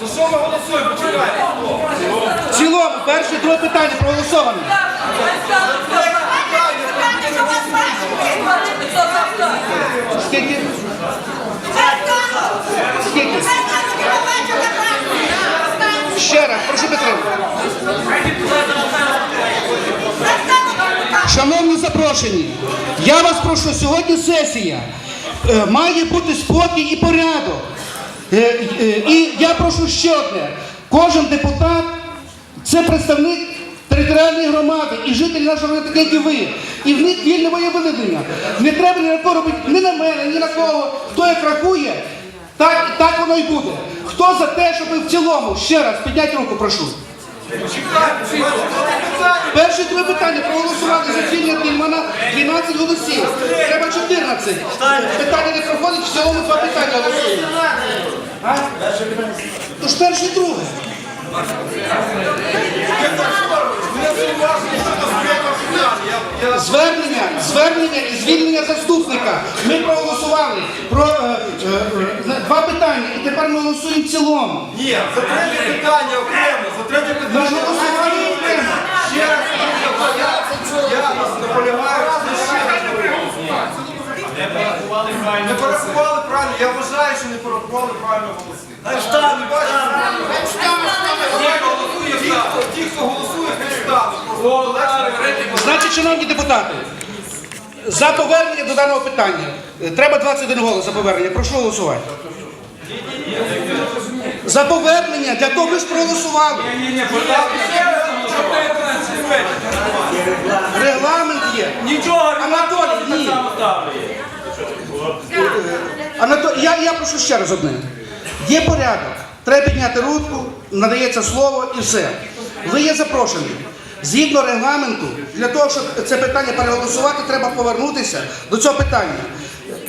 За що ми голосуємо? Почекайте. В цілому, перше друге питання проголосовано. Скільки? Скільки? Ще раз, прошу підтримати. Шановні запрошені, я вас прошу, сьогодні сесія. Е, Має бути спокій і порядок. Е, е, І я прошу ще одне. Кожен депутат це представник територіальної громади і жителі нашого району, як і ви. І в них вільне волевиявлення. Не треба ні на кого робити, ні на мене, ні на кого. Хто як рахує, так, так воно і буде. Хто за те, щоб в цілому, ще раз, піднять руку, прошу. Перше друге питання проголосувати за звільнення Тільмана 12 голосів. Треба 14. Питання не проходить, в цілому два питання голосуємо. А? Тож перше і друге. Звернення, звернення і звільнення заступника. Ми проголосували про е, е, е, два питання, і тепер ми голосуємо в цілому. Ні, за третє питання окремо, за третє Ми питання ж голосували окремо. Ще раз, я, я наполягаю, що ще раз переголосувати. Не порахували правильно, я вважаю, що не порахували правильно голоси. Ті, хто голосує, ті, хто- голосує, хай стануть. Значить, шановні депутати, за повернення до даного питання. е, Треба 21 голос за повернення. Прошу голосувати. За повернення, для того ви ж проголосували. Регламент є. Нічого, Анатолій, я, я прошу ще раз одне. Є порядок. Треба підняти руку, надається слово і все. Ви є запрошені. Згідно регламенту, для того, щоб це питання переголосувати, треба повернутися до цього питання.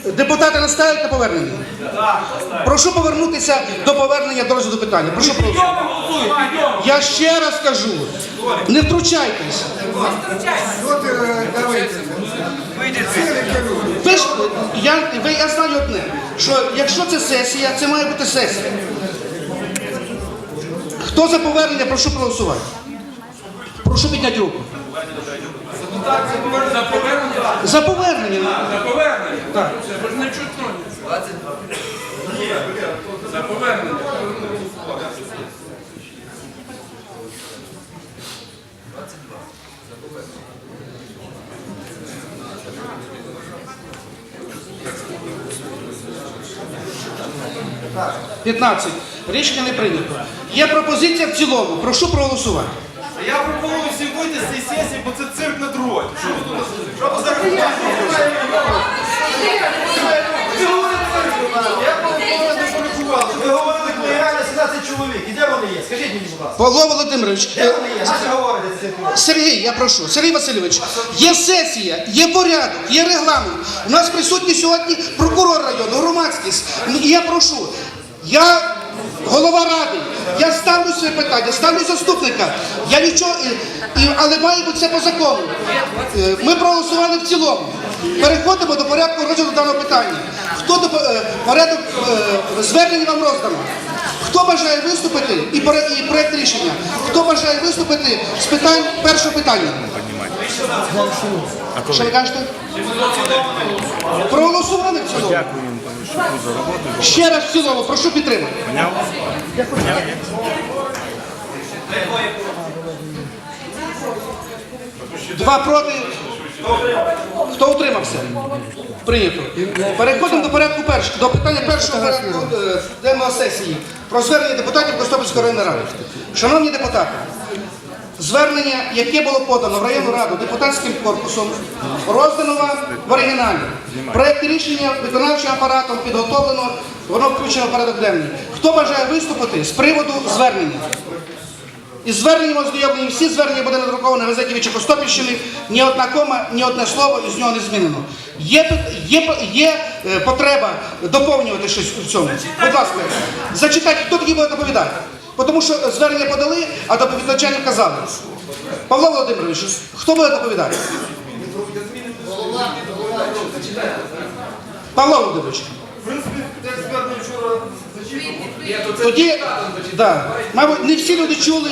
Депутати наставлять на повернення? Прошу повернутися до повернення до розгляду питання. Прошу проголосувати. Я ще раз кажу, не втручайтесь. Я, ви, я знаю одне, що якщо це сесія, це має бути сесія. Хто за повернення, прошу проголосувати. Прошу підняти руку. За повернення. За повернення. За повернення. Так. Це ж не чутно. За повернення. – 15. Рішення не прийнято. Є пропозиція в цілому. Прошу проголосувати. Я пропоную всім вийти з цієї сесії, бо це цирк на дроті. Що ви тут? Що ви зараз? Я пропоную не порахували. Ви говорили, коли реально 17 чоловік. І де вони є? Скажіть мені, будь ласка. Павло Володимирович, Де е, вони є? Говорите? Сергій, я прошу, Сергій Васильович, є сесія, є порядок, є регламент. У нас присутній сьогодні прокурор району, громадськість. Ну, І я прошу, я голова ради, я ставлю своє питання, ставлю заступника. Я нічого, але має бути все по закону. Е, Ми проголосували в цілому. Переходимо до порядку розгляду даного питання. Хто до е, порядок е, звернень вам роздано? Хто бажає виступити і, про- і проект рішення? Хто бажає виступити з питань першого питання? Що ви кажете? Проголосували в цілому. Ще раз в цілому, прошу підтримати. Два проти. Хто утримався? Прийнято. Переходимо до порядку першого, до питання першого порядку е, денного сесії про звернення депутатів Костопільської районної ради. Шановні депутати, звернення, яке було подано в районну раду депутатським корпусом, роздано вам в оригіналі. Проєкт рішення виконавчим апаратом підготовлено, воно включено в порядок денний. Хто бажає виступити з приводу звернення? Із зверненням ознайомлені всі звернення буде надруковано в газеті Вічі Костопільщини, ні одна кома, ні одне слово із нього не змінено. Є, є, є е, потреба доповнювати щось в цьому. Будь ласка, зачитайте, хто тоді буде доповідати. Тому що звернення подали, а доповідача не вказали. Павло Володимирович, хто буде доповідати? Павло Володимирович. В принципі, як звернення вчора зачитано. Тоді, да, мабуть, не всі люди чули